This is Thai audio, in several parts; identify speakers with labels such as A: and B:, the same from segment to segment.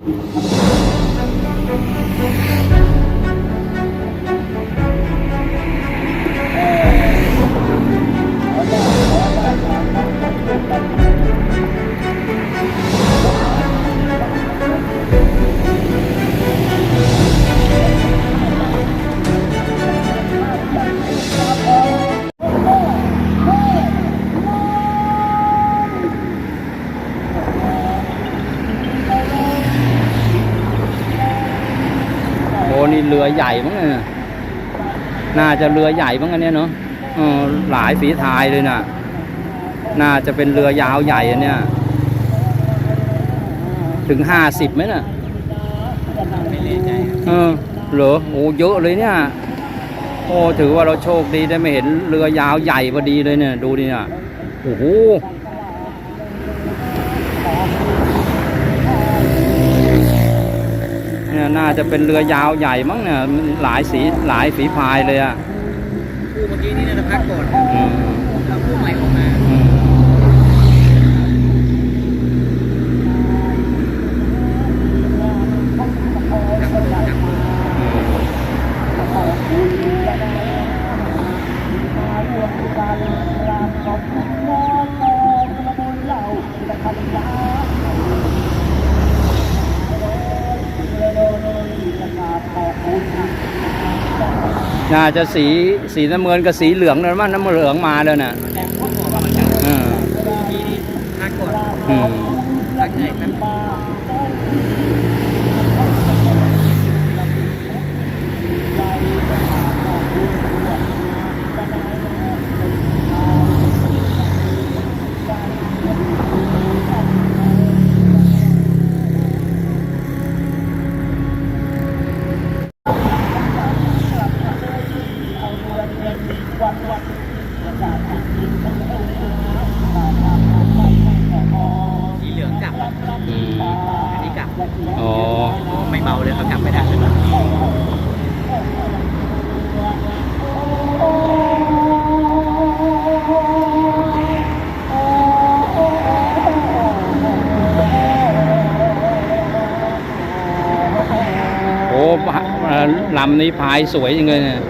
A: โรือใหญ่มั้งเนี่ยน่าจะเรือใหญ่มั้งอันเนี้ยเนาะเออหลายฝีทายเลยน่ะ น่าจะเป็นเรือยาวใหญ่อันเนี้ยถึงห้าสิบไหมน่ะ
B: ไม่แน่ใจ
A: เออเหรอโอ้เยอะเลยเนี่ย โอ้ถือว่าเราโชคดีได้ไม่เห็นเรือยาวใหญ่พอดีเลยเนี่ย ดูดิเนี่ยโอ้โห เนี่ยน่าจะเป็นเรือยาวใหญ่มั้งเนี่ยมันหลายสีหลายฝีพายเลยอะ
B: คู่เมื่อกี้นี่น่าจะพักก่อน
A: อืม
B: แล้วคู่ใหม่ออกมา
A: อืม น่าจะสีสีน้ำเงินกับสีเหลืองนั่นมันน้ำเหลืองมาแล้วน่ะ
B: แต่คู่ออกมาเหมือนกัน
A: อืม
B: มีนี่ห้ากด
A: อืม
B: พักไหนค สีเหลืองกลับ
A: อืม
B: อันนี้กลับ
A: อ๋อ
B: ไม่เบาเลยเขากลับไม่ได้เลย
A: โอ้พะเอ่อลำนี้พายสวยจริงเลยเนี่ย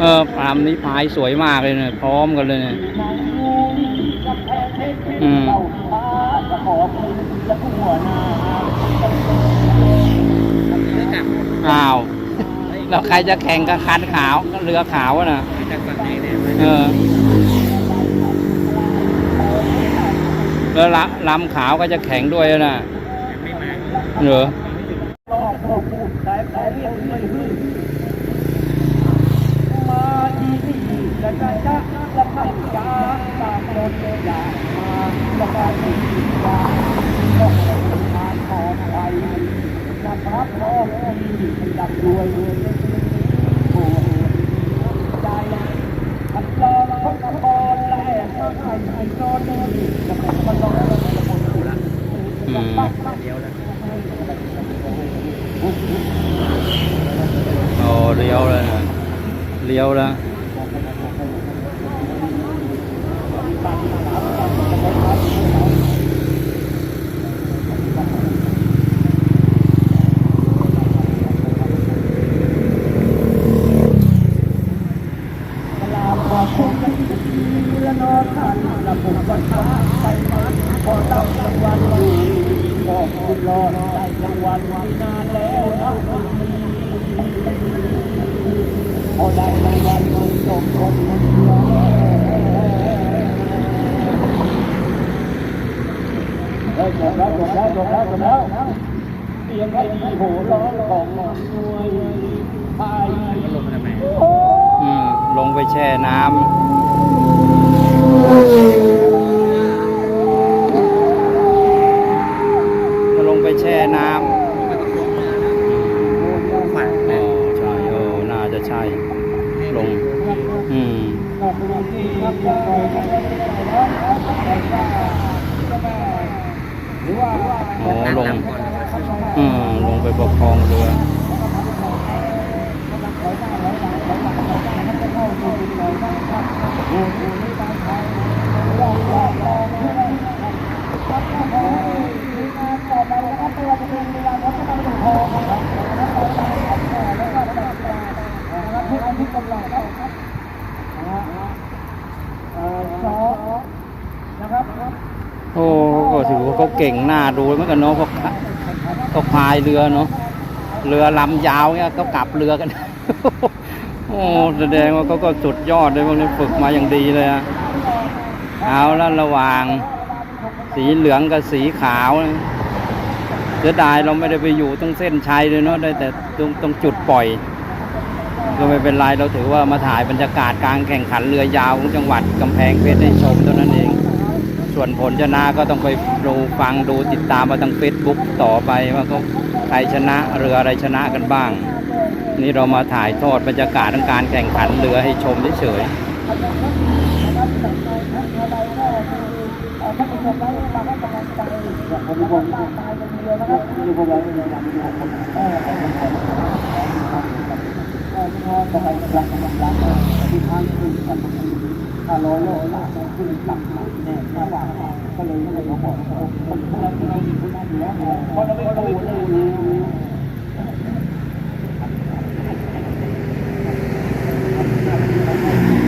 A: เออลำนี้พายสวยมากเลยเนี่ยพร้อมกันเลยเนี่ยอืม
B: ไม่กลับ
A: อ้าวแล้วใครจะแข่งกับคันขาวเรือขาวอะน่ะ
B: มาจากฝั่งไหนเนี่ย
A: เออแล้วละลำขาวก็จะแข่งด้วยอะน่ะ
B: ไม่มา
A: เหรอ
C: มาที่ นี่จะจะจะจะพันยาตามรถอแม่ดีดับน้องที่ดับรวยโอ้ใจขันยอมพักกรและมาไข่ไอ้นอนนี่จะเป็นคนรอคนดูละ
A: อืม
B: เดียวแล้ว
A: โอ้เลี้ยวเลยนะเลี้ยวแล้ว
C: ลาพอคงจะดีและนอนทันและผมก็ช้าไปมันพอตั้ง รางวัลอยู่บอกคุณรอได้รางวัลไว้นานแล้วนะพอได้รางวัลมันจบคนมันเดี ยวเฮ้จบแล้วจบแล้วจบแล้วจบแล้วเสียงใครดีโหร้องของหน่วยไทย
B: ลงมาทำไม
A: ลงไปแช่น้ำจะลงไปแช่น้ำ
B: มันต้องลงมาแล้วขวาง
A: อ๋
B: นะ
A: อใช่โอ้น่าจะใช่ ลง อืม อ๋อลงอืมลงไปปกครองเรือ
C: เไม่ว่าจะเป็นเวลาเขาจะมาดูทองนะครับแล้วก็จับแล้วก็จับปลานะครับทุกอาทิตย์กำลังครับนะฮะเอ่อสองนะครับ
A: โอ้ก็ ถือว่าเขาเก่งหน้าดูเหมือนกันเนาะเขาเขาพายเรือเนาะเรือลำยาวเนี่ยเขากลับเรือกัน โอ้แสดงว่าเขาก็สุดยอดเลยพวกนี้ฝึกมาอย่างดีเลยอะเอาแล้วระหว่าง สีเหลืองกับสีขาวเสียดายเราไม่ได้ไปอยู่ตรงเส้นชัยเลยเนาะได้แต่ตรงตรงจุดปล่อย ก็ไม่เป็นไรเราถือว่ามาถ่ายบรรยากาศการแข่งขันเรือยาวของจังหวัดกำแพงเพชรให้ชมเท่านั้น ส่วนผลชนะก็ต้องไปดูฟังดูติดตามมาทางเฟซบุ๊กต่อไปว่าเขาใครชนะเรืออะไรชนะกันบ้าง นี่เรามาถ่ายทอดบรรยากาศของการแข่งขันเรือให้ชมเฉยๆ
C: ถ้ายกันเดียวนะครับอยู่บนเรืออยู่อย่วผมเออเออเออเออพอสบากำลังกำลังกำลังที่ทางขึ้นกันถ้าร้อยโลละขึ้นหลักเนี่ยถ้าว่าก็เลยก็เลยเขาบอกคนพวกนั้นเรามีคนนั้นอยู่แล้วเพราะเราไม่รู้เลยผม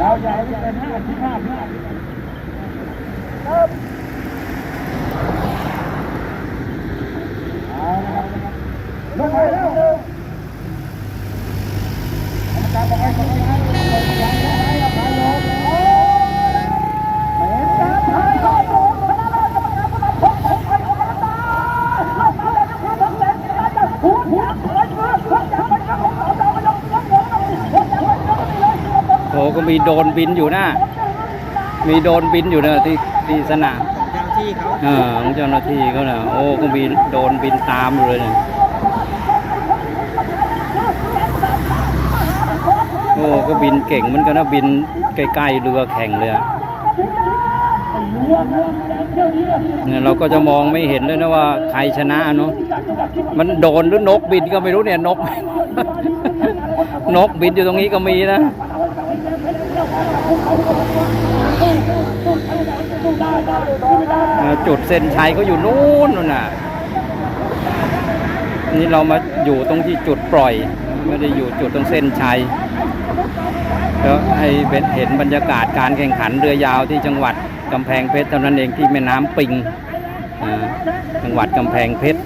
C: เราจะใหญ่เป็นห้าที่ห้าห้าครับเอาละครับลงไปแล้ว มีโดร
A: นบินอยู่นะมีโดรนบินอยู่นะที่ที่สนาม
B: เจ้าที่เขา
A: เออของเจ้าหน้าที่เขาเนะโอ้ก็มีโดรนบินตามอยู่เลยเนี่ยโอ้ก็บินเก่งเหมือนกันนะบินใกล้ๆเรือแข่งเลยอะเนี่ยเราก็จะมองไม่เห็นเลยนะว่าใครชนะเนาะมันโดนหรือนกบินก็ไม่รู้เนี่ยนก นกบินอยู่ตรงนี้ก็มีนะเอ่อ จุดเส้นชัยก็อยู่นู้นนู่นน่ะ นี่เรามาอยู่ตรงที่จุดปล่อย ไม่ได้อยู่จุดตรงเส้นชัยแล้วให้เห็นบรรยากาศการแข่งขันเรือยาวที่จังหวัดกำแพงเพชรเท่านั้นเองที่แม่น้ำปิงจังหวัดกำแพงเพชร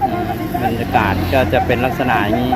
A: บรรยากาศก็จะเป็นลักษณะอย่างนี้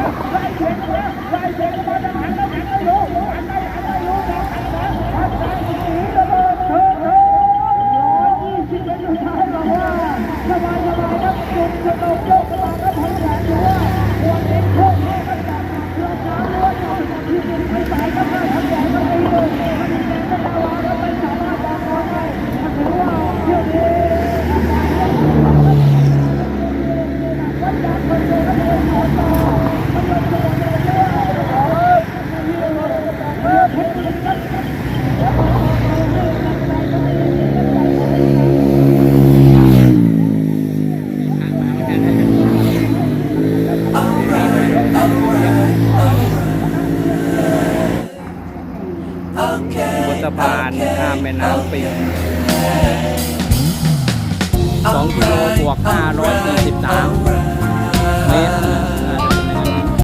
A: พานข้ามแม่น้ำปิง2กิโลบวก543เมตร